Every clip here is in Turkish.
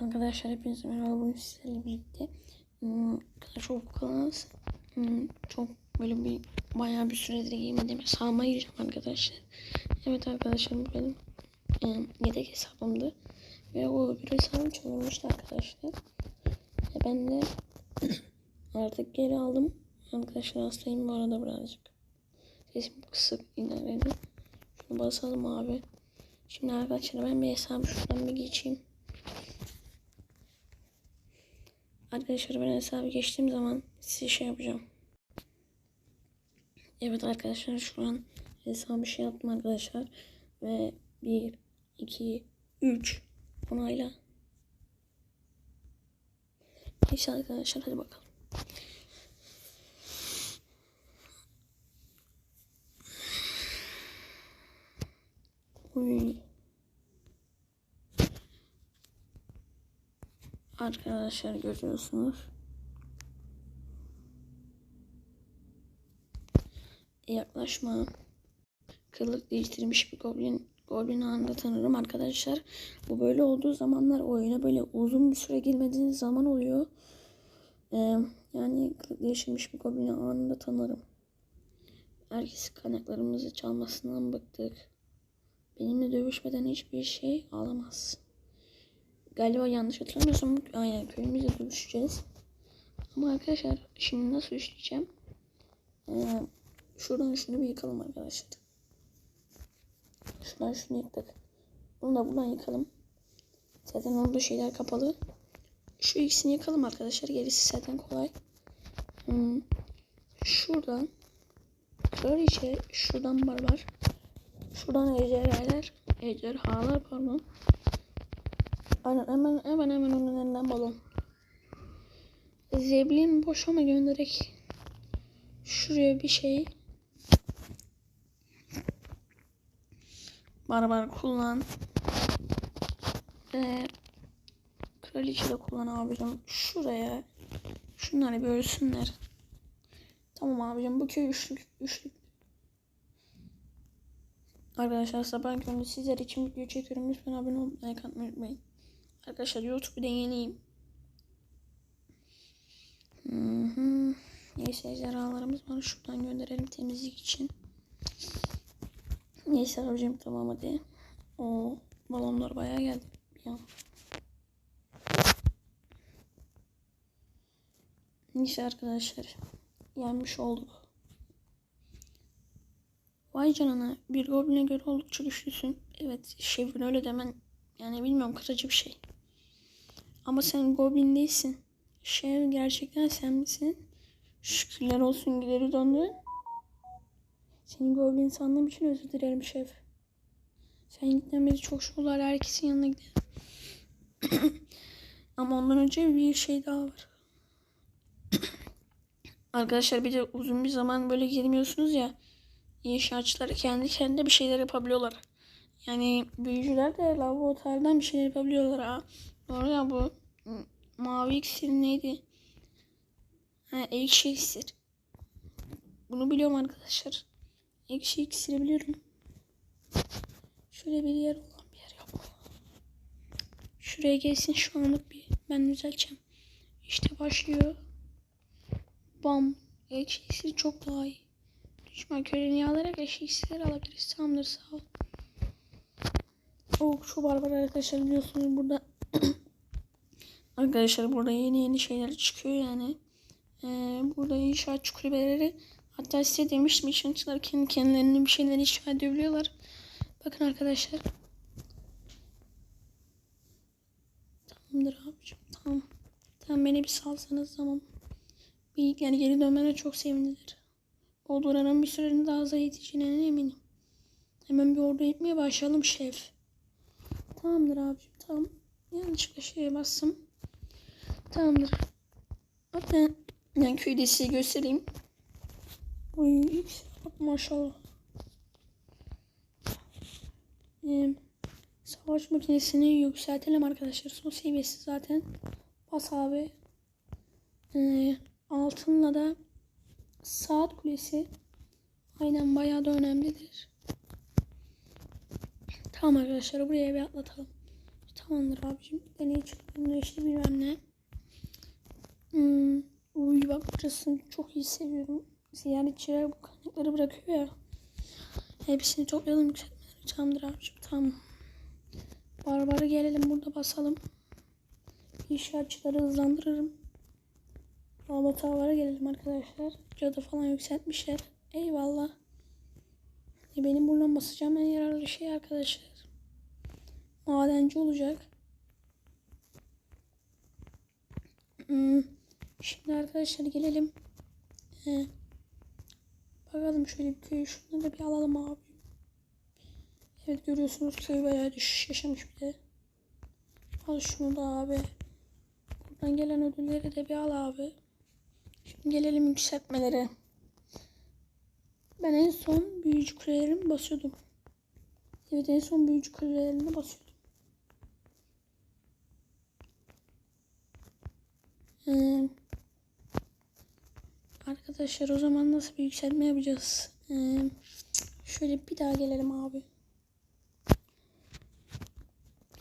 Arkadaşlar hepinize merhaba bugün sizlerle birlikte Clash of Clans çok böyle bir bayağı bir süredir giymedim hesabıma gireceğim arkadaşlar. Evet arkadaşlar bu benim hmm, yedek hesabımdı ve o bir hesabım çalınmıştı arkadaşlar. Ve ben de artık geri aldım. Arkadaşlar hastayım bu arada birazcık. Sesim kısık edin. Şunu basalım abi. Şimdi arkadaşlar ben bir hesabı şuradan bir geçeyim. Arkadaşlar ben hesabı geçtiğim zaman size şey yapacağım. Evet arkadaşlar şu an hesabı şey yaptım arkadaşlar. Ve 1, 2, 3 onayla. Neyse arkadaşlar hadi bakalım. Uy. Arkadaşlar görüyorsunuz. Yaklaşma. Kılık değiştirmiş bir goblin. Goblin anında tanırım arkadaşlar. Bu böyle olduğu zamanlar oyuna böyle uzun bir süre girmediğiniz zaman oluyor. Ee, yani kılık değiştirmiş bir goblini anında tanırım. Herkes kaynaklarımızı çalmasından bıktık. Benimle dövüşmeden hiçbir şey alamaz. Galiba yanlış hatırlamıyorsam aynen köyümüzde dövüşeceğiz. Ama arkadaşlar şimdi nasıl işleyeceğim? Ee, şuradan şunu bir yıkalım arkadaşlar. Şuradan şunu yıktık. Bunu da buradan yıkalım. Zaten orada şeyler kapalı. Şu ikisini yıkalım arkadaşlar. Gerisi zaten kolay. Hmm. Şuradan Kraliçe, şuradan barbar. Şuradan ejderhalar. Ejderhalar pardon. Aynen hemen hemen hemen onun elinden balon. Zeblin boşama göndererek şuraya bir şey barbar kullan. Ve kraliçe de kullan abicim. Şuraya şunları bir ölsünler. Tamam abicim bu köy üçlük üçlük. Arkadaşlar sabah köründe sizler için video çekiyorum. Lütfen abone olmayı, unutmayın. Arkadaşlar YouTube'da yeniyim. Hı hı. Neyse ejderhalarımız var. Şuradan gönderelim temizlik için. Neyse abicim tamam hadi. O balonlar bayağı geldi. An. Neyse arkadaşlar. Yenmiş olduk. Vay canına bir gobline göre oldukça güçlüsün. Evet şefin öyle demen yani bilmiyorum kırıcı bir şey. Ama sen goblin değilsin. Şef gerçekten sen misin? Şükürler olsun gideri döndü. Seni goblin sandığım için özür dilerim şef. Sen gitmeden beri çok şolar herkesin yanına gidelim. Ama ondan önce bir şey daha var. Arkadaşlar bir de uzun bir zaman böyle girmiyorsunuz ya. İnşaatçılar kendi kendine bir şeyler yapabiliyorlar. Yani büyücüler de laboratuvardan bir şeyler yapabiliyorlar ha. Doğru ya bu mavi iksir neydi? Ha ekşi iksir. Bunu biliyorum arkadaşlar. Ekşi iksiri biliyorum. Şöyle bir yer olan bir yer yok. Şuraya gelsin şu anlık bir ben düzelteceğim. İşte başlıyor. Bam. Ekşi iksir çok daha iyi. Düşman köreni alarak ekşi iksirler alabiliriz. Tamamdır sağ ol. Oh şu barbar arkadaşlar biliyorsunuz burada arkadaşlar burada yeni yeni şeyler çıkıyor yani. Ee, burada inşaat kulübeleri hatta size demiştim inşaatçılar kendi kendilerini bir şeyler inşa edebiliyorlar. Bakın arkadaşlar. Tamamdır abicim tamam. Tamam beni bir salsanız tamam. Bir, yani geri dönmene çok sevinilir. Olduranın bir sürenin daha hızlı yetişeceğine eminim. Hemen bir ordu etmeye başlayalım şef. Tamamdır abicim tamam. Yanlışlıkla şeye bastım. Tamamdır. Hatta yani köyde size göstereyim. Oy bak maşallah. Ee, savaş makinesini yükseltelim arkadaşlar. Son seviyesi zaten. Bas abi. Ee, altınla da saat kulesi aynen bayağı da önemlidir. Tamam arkadaşlar buraya bir atlatalım. Tamamdır abicim. Deney çıktığında işte bilmem ne. Hmm. Uy bak burasını çok iyi seviyorum. Ziyaretçiler bu kaynakları bırakıyor ya. Hepsini toplayalım yükseltmeleri. Tamamdır abicim tamam. Barbara gelelim burada basalım. İnşaatçıları hızlandırırım. Laboratuvara gelelim arkadaşlar. Cadı falan yükseltmişler. Eyvallah. E benim buradan basacağım en yararlı şey arkadaşlar. Madenci olacak. Hmm. Şimdi arkadaşlar gelelim. Ee, bakalım şöyle bir köy şunları da bir alalım abi. Evet görüyorsunuz köy bayağı düşüş yaşamış bir de. Al şunu da abi. Buradan gelen ödülleri de bir al abi. Şimdi gelelim yükseltmelere. Ben en son büyücü kulelerimi basıyordum. Evet en son büyücü kulelerini basıyordum. Ee, arkadaşlar o zaman nasıl bir yükseltme yapacağız? Ee, şöyle bir daha gelelim abi.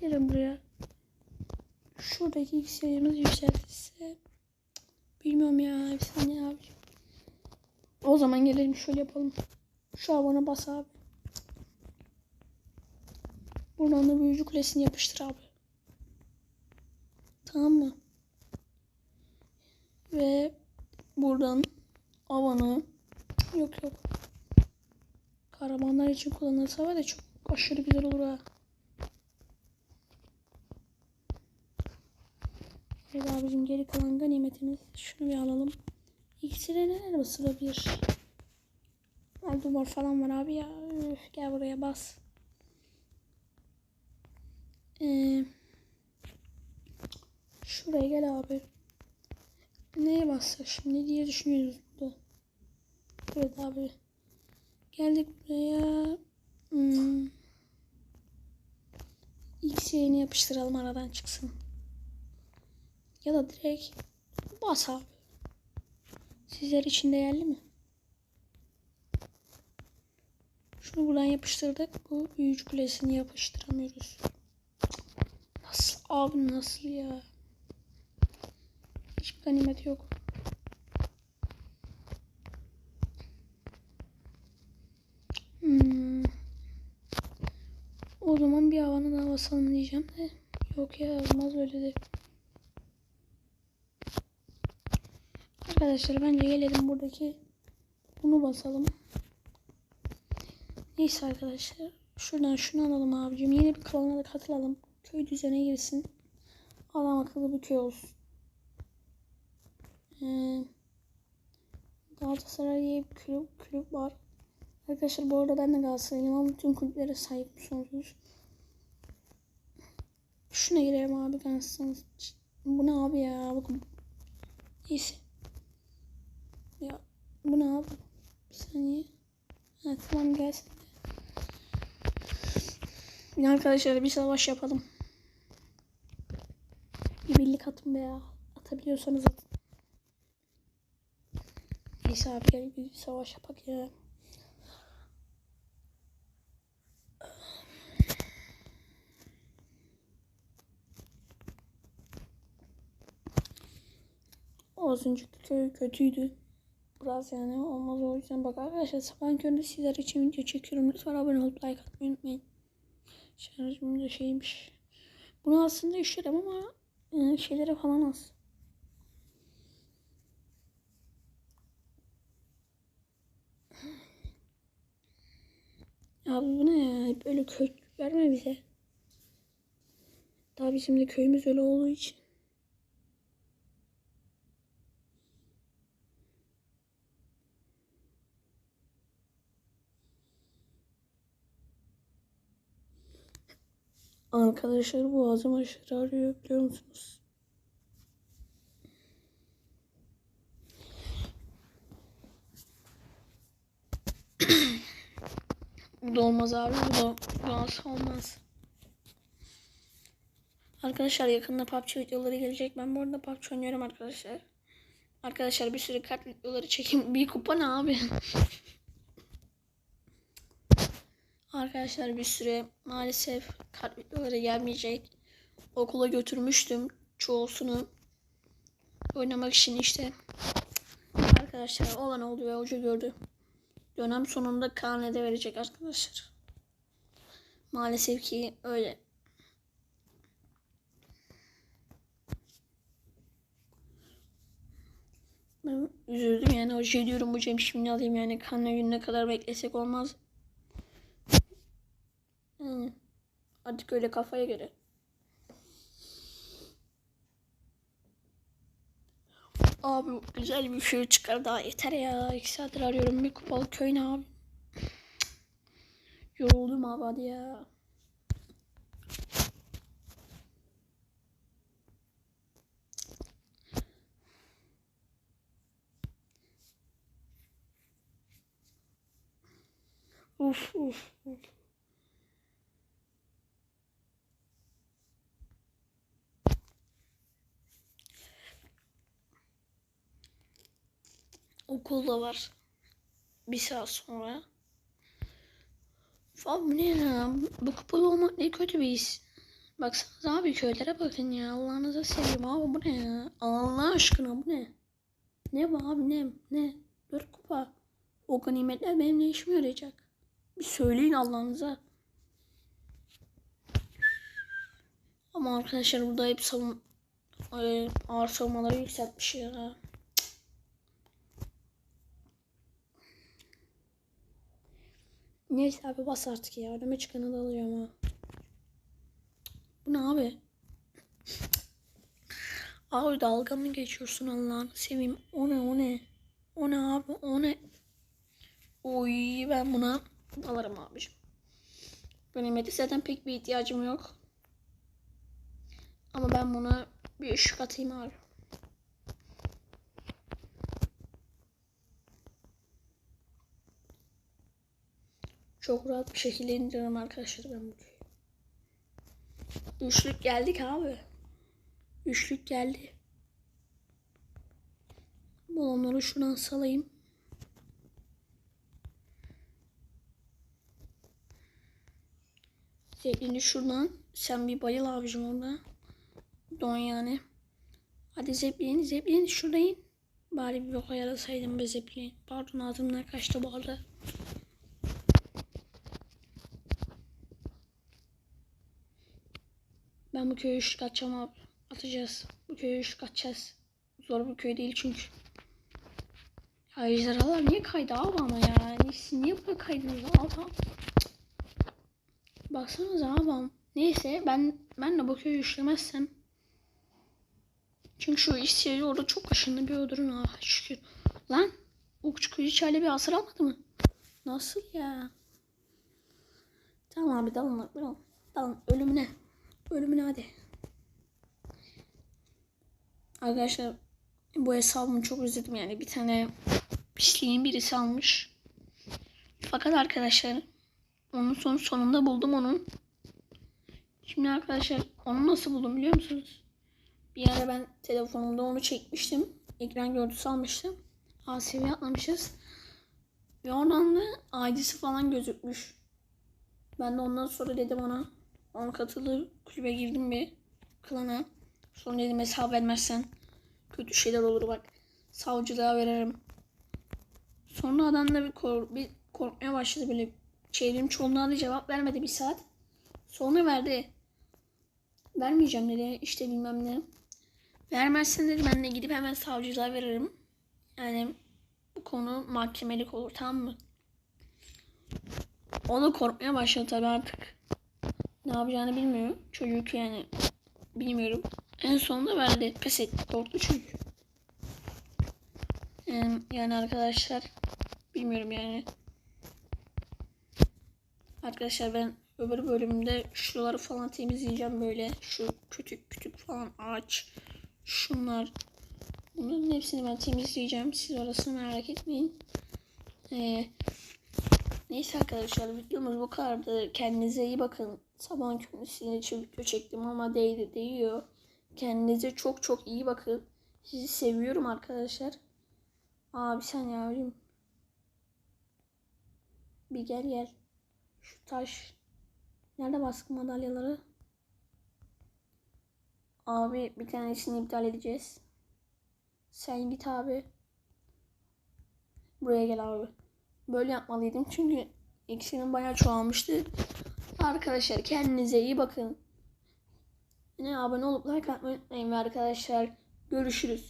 Gelin buraya. Şuradaki yükselimiz yükseltirse bilmiyorum ya bir saniye abi. O zaman gelelim şöyle yapalım. Şu abone bas abi. Buradan da büyücü kulesini yapıştır abi. Tamam mı? Ve buradan avanı yok yok. Kahramanlar için kullanılsa var ya çok aşırı güzel olur ha. Evet abicim geri kalan ganimetimiz. Şunu bir alalım. İksire neler basılabilir? Al duvar falan var abi ya. Üf, gel buraya bas. Ee, şuraya gel abi. Neye bassak şimdi diye düşünüyoruz burada. Evet abi. Geldik buraya. Hmm. X yayını yapıştıralım aradan çıksın. Ya da direkt bas abi. Sizler için değerli mi? Şunu buradan yapıştırdık. Bu büyücü kulesini yapıştıramıyoruz. Nasıl abi nasıl ya? Ganimet yok. Hmm. O zaman bir havanı daha basalım diyeceğim de. Yok ya olmaz öyle de. Arkadaşlar bence gelelim buradaki bunu basalım. Neyse arkadaşlar. Şuradan şunu alalım abicim. Yeni bir klana da katılalım. Köy düzene girsin. Adam akıllı bir köy olsun. Ee, Galatasaray diye bir kulüp, kulüp var. Arkadaşlar bu arada ben de Galatasaraylıyım ama tüm kulüplere sahip sonsuz. Şuna girelim abi Galatasaray. Bu ne abi ya? Bakın. Neyse. Ya bu ne abi? Bir saniye. Ha, tamam gelsin. Ya arkadaşlar bir savaş yapalım. Bir birlik atın be ya. Atabiliyorsanız atın. Neyse abi gel bir savaş yapak ya. Az önceki köy kötüydü. Biraz yani olmaz o yüzden bak arkadaşlar sabah köründe sizler için video çekiyorum. Lütfen abone olup like atmayı unutmayın. Şarjım da şeymiş. Bunu aslında işlerim ama e, şeylere falan az. Abi bu ne ya? Hep öyle köy verme bize. Daha bizim de köyümüz öyle olduğu için. Arkadaşlar boğazım aşırı ağrıyor biliyor musunuz? bu da olmaz abi bu da bu olmaz. Arkadaşlar yakında PUBG videoları gelecek. Ben bu arada PUBG oynuyorum arkadaşlar. Arkadaşlar bir sürü kart videoları çekeyim. Bir kupa ne abi? Arkadaşlar bir süre maalesef kart videoları gelmeyecek. okula götürmüştüm çoğusunu oynamak için işte. Arkadaşlar olan oldu ve hoca gördü. Dönem sonunda karne de verecek arkadaşlar. Maalesef ki öyle. Ben üzüldüm yani hoca diyorum hocam şimdi alayım yani karne gününe kadar beklesek olmaz. Yani artık öyle kafaya göre. Abi güzel bir şey çıkar daha yeter ya. İki saattir arıyorum bir kupalı köy ne abi. Yoruldum abi hadi ya. Uf uf uf. Okulda var. Bir saat sonra. Abi ne ya? Bu kupalı olmak ne kötü bir his. Baksanıza abi köylere bakın ya. Allah'ınıza seveyim abi bu ne ya? Allah aşkına bu ne? Ne bu abi ne? Ne? Dört kupa. O ganimetler benim ne işime yarayacak? Bir söyleyin Allah'ınıza. Ama arkadaşlar burada hep savun ağır savunmaları yükseltmiş ya. Neyse abi bas artık ya. Önüme çıkanı da alacağım ha. Bu ne abi? Abi dalga mı geçiyorsun Allah'ını seveyim. O ne o ne? O ne abi o ne? Oy ben buna alırım abicim. Benim de zaten pek bir ihtiyacım yok. Ama ben buna bir ışık atayım abi. Çok rahat bir şekilde indiririm arkadaşlar ben bu köyü. Üçlük geldik abi. Üçlük geldi. Balonları şuradan salayım. Zeplini şuradan. Sen bir bayıl abicim orada. Don yani. Hadi Zeplin. Zeplin şurada in. Bari bir boka yarasaydım be Zeplin. Pardon ağzımdan kaçtı bu arada. Ben bu köyü üçlük atacağım abi. Atacağız. Bu köyü üçlük atacağız. Zor bir köy değil çünkü. Ya ejderhalar niye kaydı abi ama ya? Siz niye buraya kaydınız abi? Baksanıza abi. Neyse ben ben de bu köyü üçlemezsem. Çünkü şu iş yeri orada çok aşındı bir öldürün ha şükür. Lan Ukçu kuyu içeride bir asır almadı mı? Nasıl ya? Tamam abi dalın dalın. Dalın ölümüne. Ölümüne hadi. Arkadaşlar bu hesabımı çok özledim yani bir tane pisliğin birisi almış. Fakat arkadaşlar onun son sonunda buldum onun. Şimdi arkadaşlar onu nasıl buldum biliyor musunuz? Bir ara ben telefonumda onu çekmiştim. Ekran görüntüsü almıştım. A atlamışız. Ve oradan da ID'si falan gözükmüş. Ben de ondan sonra dedim ona. On katılı kulübe girdim bir klana. Sonra dedim hesap vermezsen kötü şeyler olur bak. Savcılığa veririm. Sonra adam da bir, kork bir korkmaya başladı böyle. Çevrim çoğunluğa da cevap vermedi bir saat. Sonra verdi. Vermeyeceğim dedi işte bilmem ne. Vermezsen dedi ben de gidip hemen savcılığa veririm. Yani bu konu mahkemelik olur tamam mı? O da korkmaya başladı tabii artık. Ne yapacağını bilmiyor. Çocuk yani bilmiyorum. En sonunda verdi. Pes etti. Korktu çünkü. Yani, arkadaşlar bilmiyorum yani. Arkadaşlar ben öbür bölümde şuraları falan temizleyeceğim böyle. Şu küçük küçük falan ağaç. Şunlar. Bunların hepsini ben temizleyeceğim. Siz orasını merak etmeyin. Ee, neyse arkadaşlar videomuz bu kadardı. Kendinize iyi bakın. Sabahın köründe için video çektim ama değdi değiyor. Kendinize çok çok iyi bakın. Sizi seviyorum arkadaşlar. Abi sen yavrum. Bir gel gel. Şu taş. Nerede baskı madalyaları? Abi bir tanesini iptal edeceğiz. Sen git abi. Buraya gel abi. Böyle yapmalıydım çünkü iksirim bayağı çoğalmıştı. Arkadaşlar kendinize iyi bakın. Yine abone olup like atmayı unutmayın arkadaşlar görüşürüz.